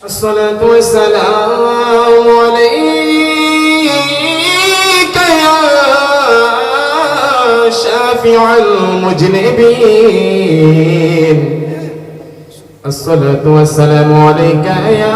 الصلاة والسلام عليك يا شافع المذنبين الصلاة والسلام عليك يا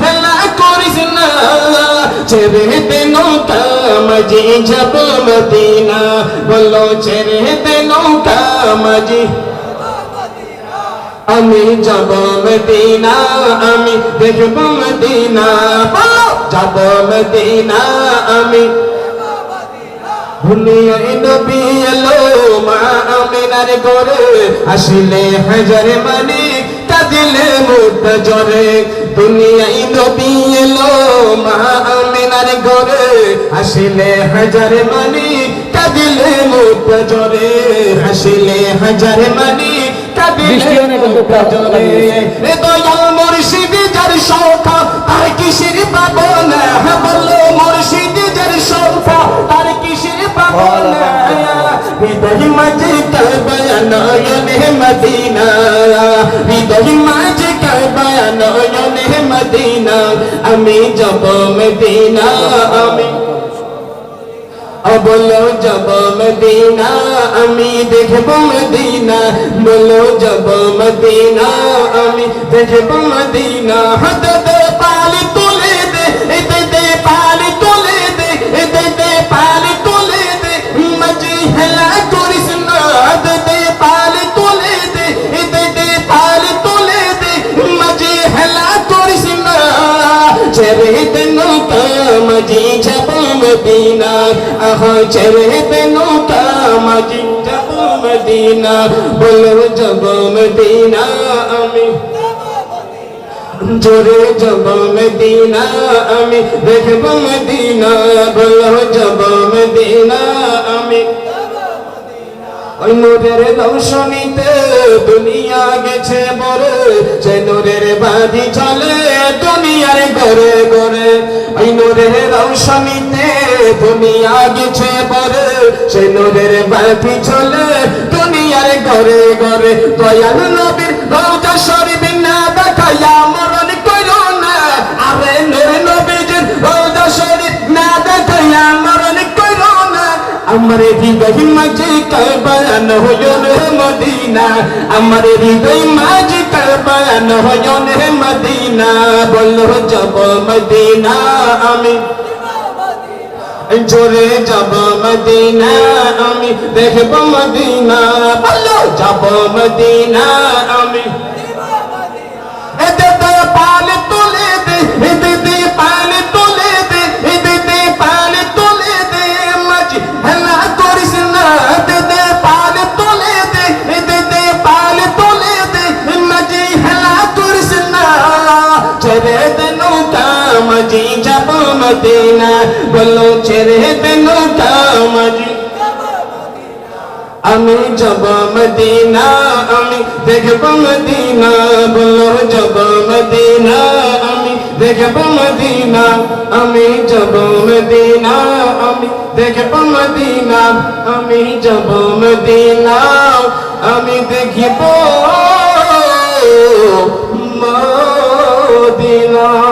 হেলা করিস না ছেড়ে দে নৌকা মাঝি যাব মদিনা বলো ছেড়ে দে নৌকা মাঝি আমি যাব মদিনা আমি দেখব মদিনা বলো যাব মদিনা আমি দুনিয়ায় নবী এলো মা আমিনার ঘরে আসিলে হাজার মানে কাঁদিলে মুক্ত জরে দুনিয়ায় নবী এলো মা আমিনার ঘরে। আসিলে হাজার মানে কাঁদিলে মুক্ত জরে আসিলে হাজার মানে এ দয়াল মুর্শিদি যার তার কিসের মুর্শিদি যার তার কিসের হৃদয় মাঝে কারবায়া নয়নে মদিনা। হৃদয় মাঝে কারবায়া নয়নে মদিনা, আমি যাব মদিনা, আমি বলো যাব মদিনা, আমি দেখব মদিনা, বলো যাব মদিনা, আমি দেখব মদিনা হাত দে নৌকা মজি যাব মদিনা আহ দে নৌকা মজি যাব মদিনা বলো যাব মদিনা আমি জোরে যাব মদিনা আমি দেখব মদিনা বলো যাব মদিনা আমি নূরের রৌশনীতে দুনিয়া গেছে বড় সে নূরের বাদি চলে দুনিয়ার গরে ওই রৌশনীতে দুনিয়া গেছে বড় সে নূরের চলে দুনিয়ার গরে গরে দয়াল নবীর রওজা শরীফ না দেখায়া মরণ কইরো না। আরে নূর শরীফ না দেখায়া মরণ কইরো না। আমার হৃদয় মাঝে হইন মদিনা। আমার হৃদয় মাঝে কারবান হইন মদিনা বল যাব মদিনা আমি জোরে যাব মদিনা আমি দেখব মদিনা বলল যাব মদিনা আমি এতে তো পাল তুলে দে মদিনা, বলো ছেড়ে দে নৌকা মাঝি আমি যাব মদিনা, আমি দেখব মদিনা, বলো যাব মদিনা, আমি দেখব মদিনা। আমি যাব মদিনা, আমি দেখব মদিনা, আমি যাব মদিনা, আমি দেখিব মদিনা।